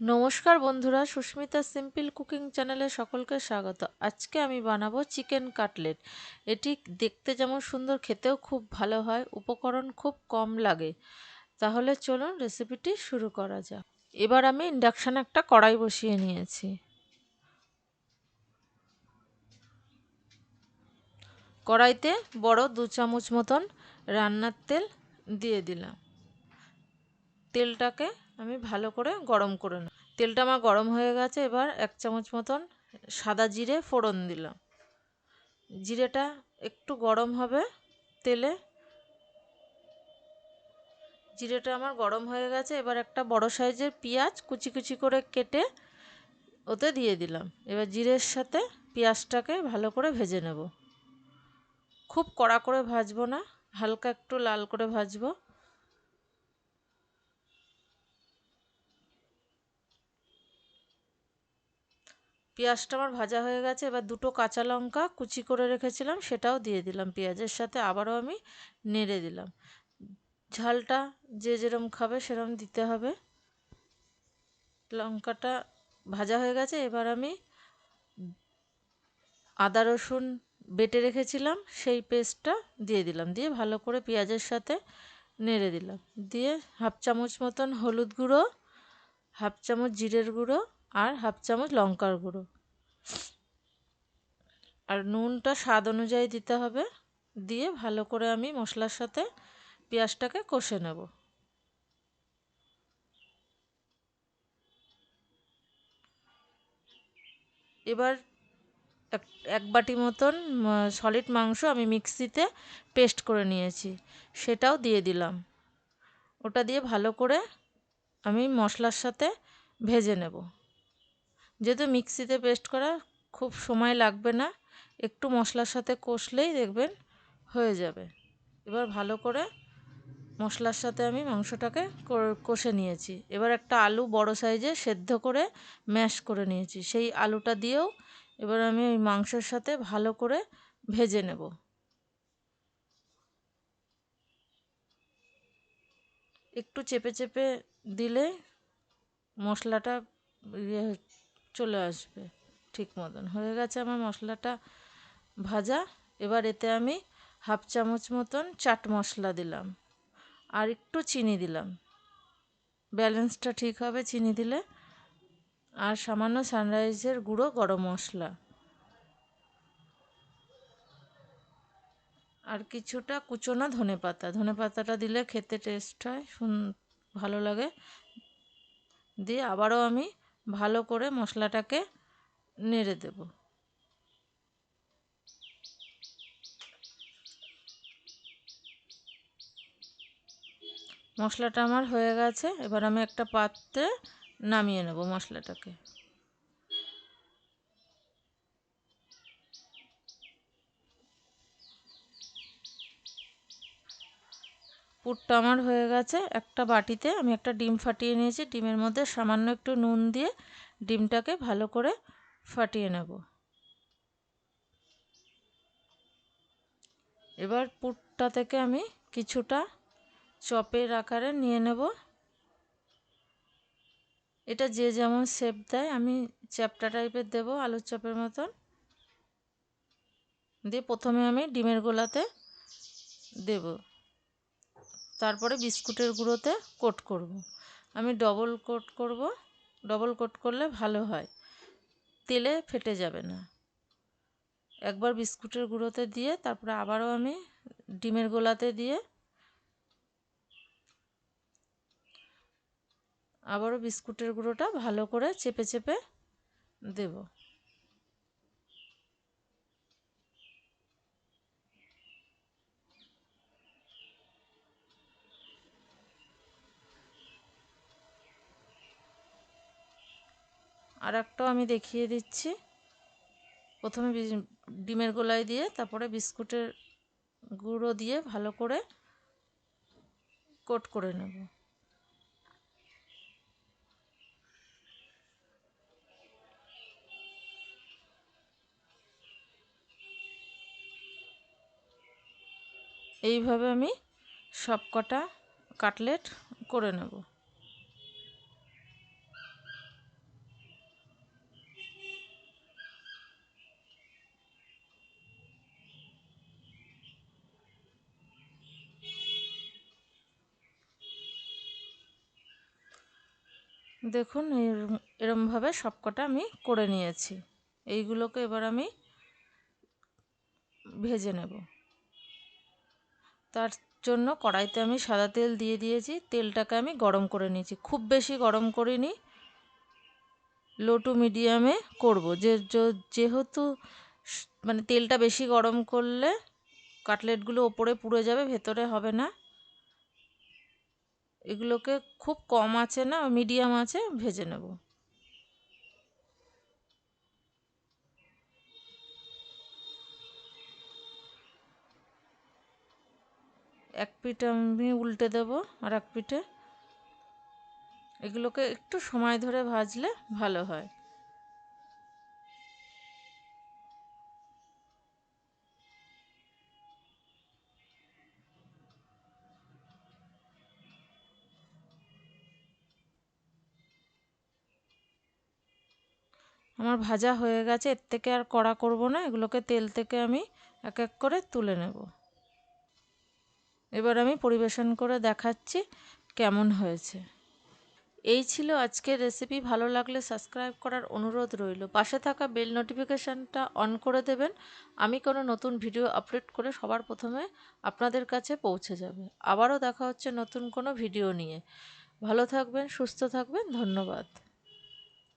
নমস্কার বন্ধুরা, Susmita simple cooking চ্যানেলে সকলকে স্বাগত। আজকে আমি বানাবো চিকেন কাটলেট। এটি দেখতে যেমন সুন্দর, খেতেও খুব ভালো হয়, উপকরণ খুব কম লাগে। তাহলে চলুন রেসিপিটি শুরু করা যাক। এবার আমি ইন্ডাকশান একটা কড়াই বসিয়ে নিয়েছি। কড়াইতে বড় দু চামচ মতন রান্নার তেল দিয়ে দিলাম। তেলটাকে আমি ভালো করে গরম করে নেব। তেলটা আমার গরম হয়ে গেছে, এবার এক চামচ মতন সাদা জিরে ফোড়ন দিলাম। জিরেটা একটু গরম হবে তেলে। জিরেটা আমার গরম হয়ে গেছে, এবার একটা বড় সাইজের পেঁয়াজ কুচি কুচি করে কেটে ওতে দিয়ে দিলাম। এবার জিরের সাথে পেঁয়াজটাকে ভালো করে ভেজে নেব। খুব কড়া করে ভাজবো না, হালকা একটু লাল করে ভাজবো। পেঁয়াজটা আমার ভাজা হয়ে গেছে, এবার দুটো কাঁচা লঙ্কা কুচি করে রেখেছিলাম, সেটাও দিয়ে দিলাম পেঁয়াজের সাথে, আবারও আমি নেড়ে দিলাম। ঝালটা যে যেরম খাবে সেরম দিতে হবে। লঙ্কাটা ভাজা হয়ে গেছে, এবার আমি আদা রসুন বেটে রেখেছিলাম, সেই পেস্টটা দিয়ে দিলাম, দিয়ে ভালো করে পেঁয়াজের সাথে নেড়ে দিলাম। দিয়ে হাফ চামচ মতন হলুদ গুঁড়ো, হাফ চামচ জিরের গুঁড়ো আর হাফ চামচ লঙ্কার গুঁড়ো। আর নুনটা স্বাদ অনুযায়ী দিতে হবে। দিয়ে ভালো করে আমি মশলার সাথে পেঁয়াজটাকে কষে নেব। এবার এক বাটি মতন সলিড মাংস আমি মিক্সিতে পেস্ট করে নিয়েছি। সেটাও দিয়ে দিলাম। ওটা দিয়ে ভালো করে আমি মশলার সাথে ভেজে নেব। যেহেতু মিক্সিতে পেস্ট করা খুব সময় লাগবে না, একটু মশলার সাথে কষলেই দেখবেন হয়ে যাবে। এবার ভালো করে মশলার সাথে আমি মাংসটাকে কষে নিয়েছি। এবার একটা আলু বড় সাইজে সেদ্ধ করে ম্যাশ করে নিয়েছি। সেই আলুটা দিয়েও এবার আমি ওই মাংসের সাথে ভালো করে ভেজে নেব। একটু চেপে চেপে দিলে মশলাটা ইয়ে চলে আসবে। ঠিক মতন। হয়ে গেছে আমার মশলাটা ভাজা। এবার এতে আমি হাফ চামচ মতন চাট মশলা দিলাম। আর একটু চিনি দিলাম। ব্যালেন্সটা ঠিক হবে চিনি দিলে। আর সামান্য সানরাইজের গুঁড়ো গরম মশলা। আর কিছুটা কুচোনা ধনে পাতা। ধনে পাতাটা দিলে খেতে টেস্ট হয় শুন ভালো লাগে। দিয়ে আবারও আমি ভালো করে মশলাটাকে নেড়ে দেব। মশলাটা আমার হয়ে গেছে, এবার আমি একটা পাত্রে নামিয়ে নেব মশলাটাকে। পুরটা আমার হয়ে গেছে। একটা বাটিতে আমি একটা ডিম ফাটিয়ে নিয়েছি। ডিমের মধ্যে সামান্য একটু নুন দিয়ে ডিমটাকে ভালো করে ফাটিয়ে নেব। এবার পুরটা থেকে আমি কিছুটা চপের আকারে নিয়ে নেব। এটা যে যেমন শেপ দেয়, আমি চ্যাপটা টাইপের দেবো, আলুর চপের মতন। দিয়ে প্রথমে আমি ডিমের গোলাতে দেব। তারপরে বিস্কুটের গুঁড়োতে কোট করব। আমি ডবল কোট করব। ডবল কোট করলে ভালো হয়। তেলে ফেটে যাবে না। একবার বিস্কুটের গুঁড়োতে দিয়ে তারপরে আবারও আমি ডিমের গোলাতে দিয়ে আবারও বিস্কুটের গুঁড়োটা ভালো করে চেপে চেপে দেব। আর একটাও আমি দেখিয়ে দিচ্ছি। প্রথমে ডিমের গোলায় দিয়ে, তারপরে বিস্কুটের গুঁড়ো দিয়ে ভালো করে কোট করে নেব। এইভাবে আমি সব কটা কাটলেট করে নেব। দেখুন এরম- এরমভাবে সবকটা আমি করে নিয়েছি। এইগুলোকে এবার আমি ভেজে নেব। তার জন্য কড়াইতে আমি সাদা তেল দিয়ে দিয়েছি। তেলটাকে আমি গরম করে নিয়েছি। খুব বেশি গরম করিনি। লো টু মিডিয়ামে করব। যে যেহেতু মানে তেলটা বেশি গরম করলে কাটলেটগুলো ওপরে পুড়ে যাবে, ভেতরে হবে না। এগুলোকে খুব কম আছে না, মিডিয়াম আছে, ভেজে নেব। এক পিঠে আমি উল্টে দেব আর এক পিঠে। এগুলোকে একটু সময় ধরে ভাজলে ভালো হয়। আমার ভাজা হয়ে গেছে, এর থেকে আর কড়া করব না, এগুলোকে তেল থেকে আমি এক এক করে তুলে নেব। এবার আমি পরিবেশন করে দেখাচ্ছি কেমন হয়েছে। এই ছিল আজকের রেসিপি, ভালো লাগলে সাবস্ক্রাইব করার অনুরোধ রইল। পাশে থাকা বেল নোটিফিকেশানটা অন করে দেবেন। আমি কোনো নতুন ভিডিও আপলোড করে সবার প্রথমে আপনাদের কাছে পৌঁছে যাবে। আবারও দেখা হচ্ছে নতুন কোনো ভিডিও নিয়ে। ভালো থাকবেন, সুস্থ থাকবেন, ধন্যবাদ।